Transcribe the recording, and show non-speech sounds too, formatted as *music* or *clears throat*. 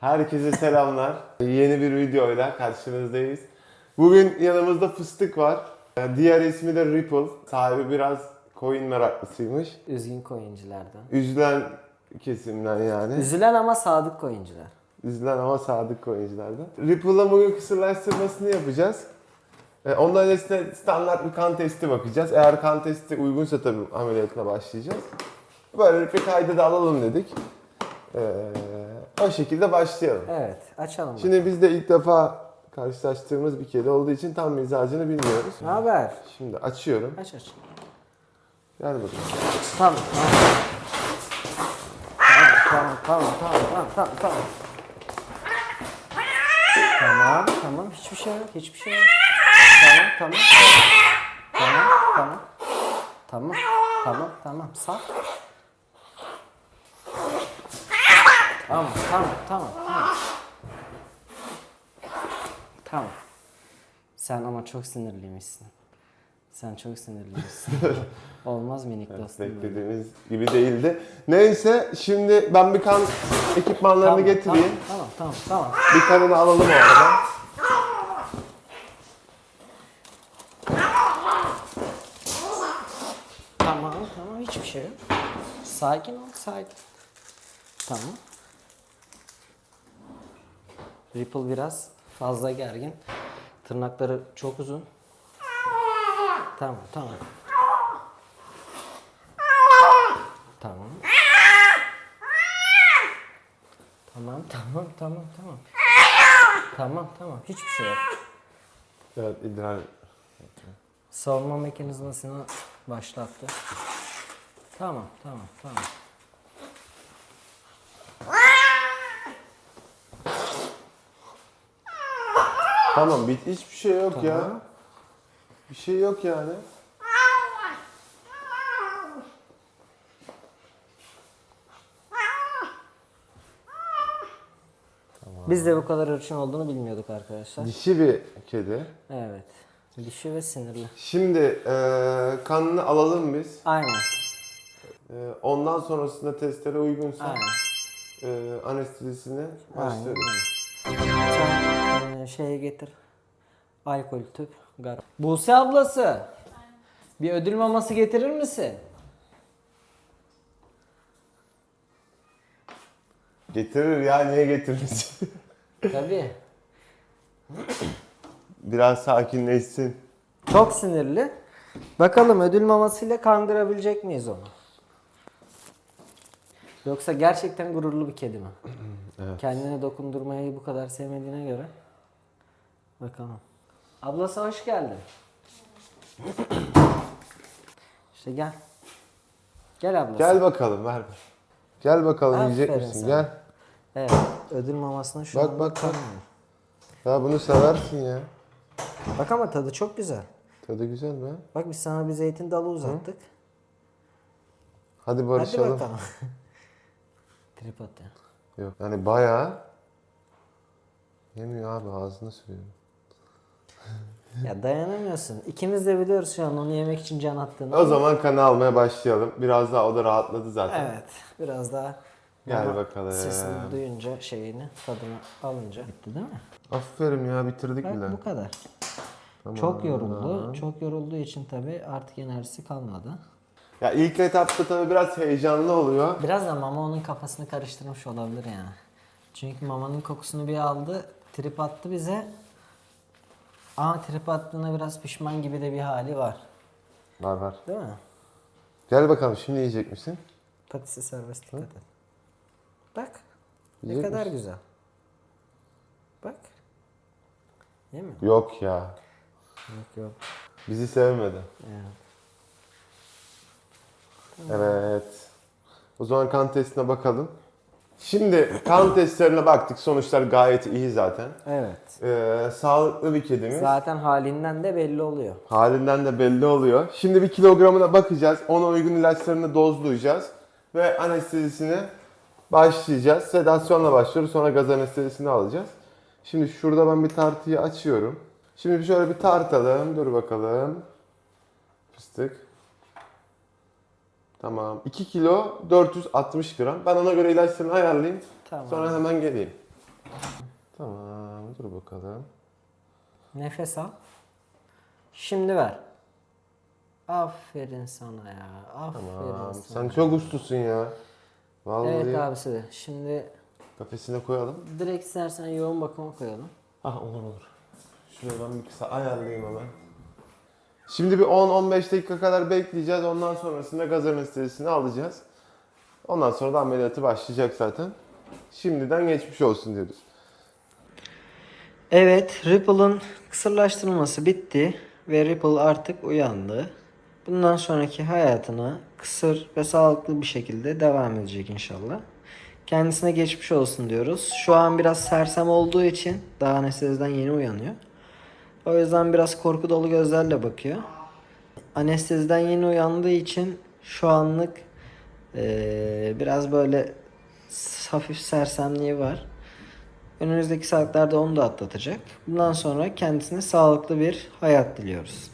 Herkese selamlar. Yeni bir videoyla karşınızdayız. Bugün yanımızda fıstık var. Diğer ismi de Ripple. Sahibi biraz coin meraklısıymış. Üzgün coin'cilerden. Üzülen kesimden yani. Üzülen ama sadık coin'ciler. Üzülen ama sadık coin'cilerden. Ripple'la bugün kısırlaştırmasını yapacağız. Ee, Ondan öncesinde standart bir kan testi bakacağız. Eğer kan testi uygunsa tabii ameliyatına başlayacağız. Böyle bir kaydı da alalım dedik. Ee, o şekilde başlayalım. Evet açalım. Şimdi biz de ilk defa karşılaştığımız bir kedi olduğu için tam mizacını bilmiyoruz. Ne haber? Şimdi açıyorum. Aç aç. Gel bakalım. Tamam. Tamam tamam tamam tamam tamam tamam. Tamam tamam hiçbir şey yok hiçbir şey yok. Tamam tamam. Tamam tamam. Tamam tamam tamam sağ. Tamam tamam tamam tamam. Tamam. Sen ama çok sinirliymişsin. Sen çok sinirliymişsin. *laughs* Olmaz minik dostum. böyle. Beklediğimiz gibi değildi. Neyse şimdi ben bir kan ekipmanlarını getireyim. Tamam, tamam, tamam. Bir kanını alalım o arada. Tamam, tamam. Hiçbir şey yok. Sakin ol, sakin. Tamam. Ripple biraz fazla gergin. Tırnakları çok uzun. Tamam, tamam. Tamam. Tamam, tamam, tamam, tamam. Tamam, tamam. Hiçbir şey yok. Evet idrar. Savunma mekanizmasını başlattı. Tamam, tamam, tamam. Tamam bit hiçbir şey yok ya. Tamam. Bir şey yok yani. Biz de bu kadar hırçın olduğunu bilmiyorduk arkadaşlar. Dişi bir kedi. Evet. Dişi ve sinirli. Şimdi eee kanını alalım biz. Aynen. Eee, ondan sonrasında testlere uygunsa Aynen. eee anestezisine Aynen. Sen e, şeye getir. Alkol tüp. Gar. Buse ablası. Bir ödül maması getirir misin? Getirir ya niye getirmesin? Tabii. *clears throat* Biraz sakinleşsin. Çok sinirli. Bakalım ödül mamasıyla kandırabilecek miyiz onu? Yoksa gerçekten gururlu bir kedi mi? Evet. Kendine dokundurmayı bu kadar sevmediğine göre. Bakalım. Ablası hoş geldin. *clears throat* işte gel. Gel ablası. Gel bakalım ver. Gel bakalım yiyecek Aferin misin? sana. Gel. Evet. Ödül mamasını şu Bak, bak, bak. Ya bunu seversin ya. Bak ama tadı çok güzel. Tadı güzel mi? Bak biz sana bir zeytin dalı uzattık. Hadi Hadi barışalım. bakalım. *laughs* Trip at ya. Yok yani bayağı yemiyor abi ağzına sürüyor. *laughs* Ya dayanamıyorsun. İkimiz de biliyoruz şu an onu yemek için can attığını. O zaman kanı almaya başlayalım. Biraz daha o da rahatladı zaten. Evet. Biraz daha Gel bakalım. Sesini duyunca şeyini tadını alınca bitti değil mi? Aferin ya bitirdik Bak bile. bu kadar. Çok yoruldu. Çok yorulduğu için tabii artık enerjisi kalmadı. Ya ilk etapta tabii biraz heyecanlı oluyor. Biraz da mama onun kafasını karıştırmış olabilir yani. Çünkü mamanın kokusunu bir aldı, trip attı bize. Ama trip attığına biraz pişman gibi de bir hali var. Var var. Değil mi? Gel bakalım şimdi yiyecek misin? Patisi serbest dikkat et. Bak. Ne Yiyecek kadar misin? güzel. Bak. Yemiyor. Yok ya. Yok yok. Bizi sevmedi. Evet. Evet. O zaman kan testine bakalım. Şimdi kan testlerine baktık. Sonuçlar gayet iyi zaten. Evet. Ee, sağlıklı bir kedimiz. Zaten halinden de belli oluyor. Halinden de belli oluyor. Şimdi bir kilogramına bakacağız. Ona uygun ilaçlarını dozlayacağız. Ve anestezisine başlayacağız. Sedasyonla başlıyoruz. Sonra gaz anestezisini alacağız. Şimdi şurada ben bir tartıyı açıyorum. Şimdi şöyle bir tartalım. Dur bakalım. Fıstık. Tamam. 2 kilo 460 gram. Ben ona göre ilaçlarını ayarlayayım. Tamam. Sonra hemen geleyim. Tamam dur bakalım. Nefes al. Şimdi ver. Aferin sana ya. Aferin Tamam. sana. Sen çok uslusun ya. Vallahi Evet abisi. Şimdi kafesine koyalım. direkt istersen yoğun bakıma koyalım. Ah olur olur. Şuraya ben bir kısa ayarlayayım hemen. Şimdi bir 10-15 dakika kadar bekleyeceğiz. Ondan sonrasında gaz anestezisini alacağız. Ondan sonra da ameliyatı başlayacak zaten. Şimdiden geçmiş olsun diyoruz. Evet, Ripple'ın kısırlaştırılması bitti ve Ripple artık uyandı. Bundan sonraki hayatına kısır ve sağlıklı bir şekilde devam edecek inşallah. Kendisine geçmiş olsun diyoruz. Şu an biraz sersem olduğu için daha anesteziden yeni uyanıyor. O yüzden biraz korku dolu gözlerle bakıyor. Anesteziden yeni uyandığı için şu anlık eee, biraz böyle hafif sersemliği var. Önümüzdeki saatlerde onu da atlatacak. Bundan sonra kendisine sağlıklı bir hayat diliyoruz.